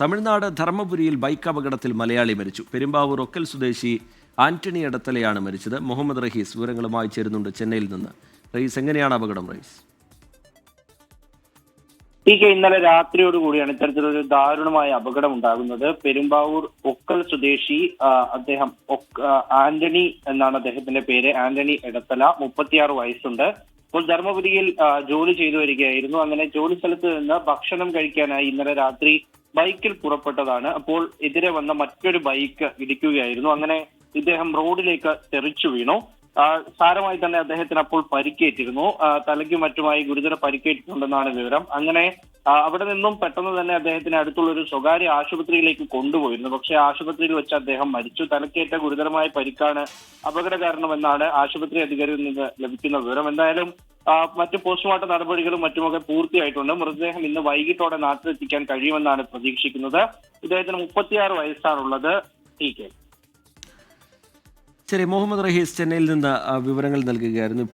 Tamil Nadu ധർമ്മപുരിയിൽ bike അപകടത്തിൽ മലയാളി മരിച്ചു. പെരുമ്പാവൂർ ഒക്കൽ സ്വദേശി ആന്റണി എടത്തലയാണ് മരിച്ചത്. മുഹമ്മദ് റഹീസ് വിവരങ്ങളുമായി ചേരുന്നുണ്ട് ചെന്നൈയിൽ നിന്ന്. റഹീസ് എങ്ങനെയാണ് അപകടം റഹീസ്? ടി കെ ഇന്നലെ രാത്രിയോട് കൂടിയാണ് ഇത്തരത്തിലൊരു ദാരുണമായ അപകടം ഉണ്ടാകുന്നത്. പെരുമ്പാവൂർ ഒക്കൽ സ്വദേശി അദ്ദേഹം ആന്റണി എന്നാണ് അദ്ദേഹത്തിന്റെ പേര്. ആന്റണി എടത്തല മുപ്പത്തിയാറ് വയസ്സുണ്ട്. ഇപ്പോൾ ധർമ്മപുരിയിൽ ജോലി ചെയ്തു വരികയായിരുന്നു. അങ്ങനെ ജോലി സ്ഥലത്ത് നിന്ന് ഭക്ഷണം കഴിക്കാനായി ഇന്നലെ രാത്രി ബൈക്കിൽ പുറപ്പെട്ടതാണ്. അപ്പോൾ എതിരെ വന്ന മറ്റൊരു ബൈക്ക് ഇടിക്കുകയായിരുന്നു. അങ്ങനെ ഇദ്ദേഹം റോഡിലേക്ക് തെറിച്ചു വീണു. സാരമായി തന്നെ അദ്ദേഹത്തിന് അപ്പോൾ പരിക്കേറ്റിരുന്നു. തലയ്ക്കും മറ്റുമായി ഗുരുതര പരിക്കേറ്റിട്ടുണ്ടെന്നാണ് വിവരം. അങ്ങനെ അവിടെ നിന്നും പെട്ടെന്ന് തന്നെ അദ്ദേഹത്തിന് അടുത്തുള്ള ഒരു സ്വകാര്യ ആശുപത്രിയിലേക്ക് കൊണ്ടുപോയിരുന്നു. പക്ഷേ ആശുപത്രിയിൽ വെച്ച് അദ്ദേഹം മരിച്ചു. തലക്കേറ്റ ഗുരുതരമായ പരിക്കാണ് അപകട കാരണമെന്നാണ് ആശുപത്രി അധികാരിയിൽ നിന്ന് ലഭിക്കുന്ന വിവരം. എന്തായാലും മറ്റ് പോസ്റ്റ്മോർട്ടം നടപടികളും മറ്റുമൊക്കെ പൂർത്തിയായിട്ടുണ്ട്. മൃതദേഹം ഇന്ന് വൈകിട്ടോടെ നാട്ടിലെത്തിക്കാൻ കഴിയുമെന്നാണ് പ്രതീക്ഷിക്കുന്നത്. ഇദ്ദേഹത്തിന് മുപ്പത്തിയാറ് വയസ്സാണുള്ളത്. T K. ശരി മുഹമ്മദ് റഹീസ് ചെന്നൈയിൽ നിന്ന് വിവരങ്ങൾ നൽകുകയായിരുന്നു.